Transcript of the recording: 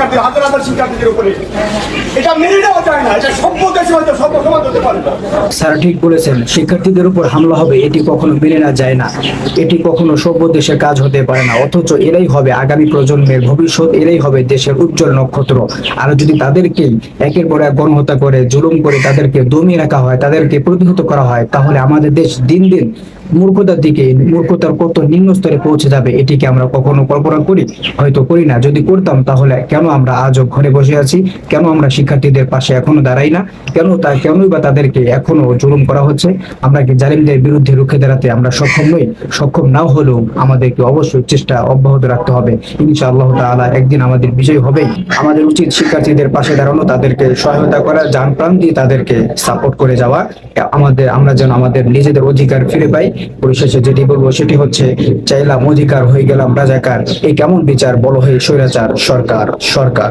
শিক্ষার্থীদের উপরে। এটা মেনে নেওয়া যায় না, এটা সভ্য দেশে হয়তো সভ্য সমাজ হতে পারে না। স্যার, ঠিক বলেছেন, শিক্ষার্থীদের উপর হামলা হবে, এটি কখনো মেনে না যায় না। এটি কখনো সভ্য দেশের কাজ হতে পারে না, অথচ এরাই হবে আগামী প্রজন্মের ভবিষ্যৎ, এরাই হবে দেশের উজ্জ্বল নক্ষত্র। আর যদি তাদেরকেই একের পর এক গণহত্যা করে, জুলুম করে তাদেরকে দমিয়ে রাখা হয়, তাদেরকে প্রতিহত করা হয়, তাহলে আমাদের দেশ দিন দিন মূর্খতার দিকে, মূর্খতার কত নিম্ন স্তরে পৌঁছে যাবে, এটিকে আমরা কখনো কল্পনা করি, হয়তো করি না। যদি করতাম, তাহলে কেন আমরা আজও ঘরে বসে আছি? কেন আমরা শিক্ষার্থীদের পাশে এখনও দাঁড়াই না? কেন তা কেনই বা তাদেরকে এখনও জুলুম করা হচ্ছে? আমরা কি জালিমদের বিরুদ্ধে রুখে দাঁড়াতে আমরা সক্ষম নই? সক্ষম নাও হলেও আমাদেরকে অবশ্যই চেষ্টা অব্যাহত রাখতে হবে। ইনশাআল্লাহ তাআলা একদিন আমাদের বিজয় হবে আমাদের উচিত শিক্ষার্থীদের পাশে দাঁড়ানো, তাদেরকে সহায়তা করা, যান প্রাণ দিয়ে তাদেরকে সাপোর্ট করে যাওয়া। আমাদের, আমরা যেন আমাদের নিজেদের অধিকার ফিরে পাই। পরিশেষে যেটি বলব সেটি হচ্ছে, চাইলাম অধিকার হয়ে গেলাম রাজাকার। এই কেমন বিচার বলো হয়ে স্বৈরাচার সরকার। সরকার।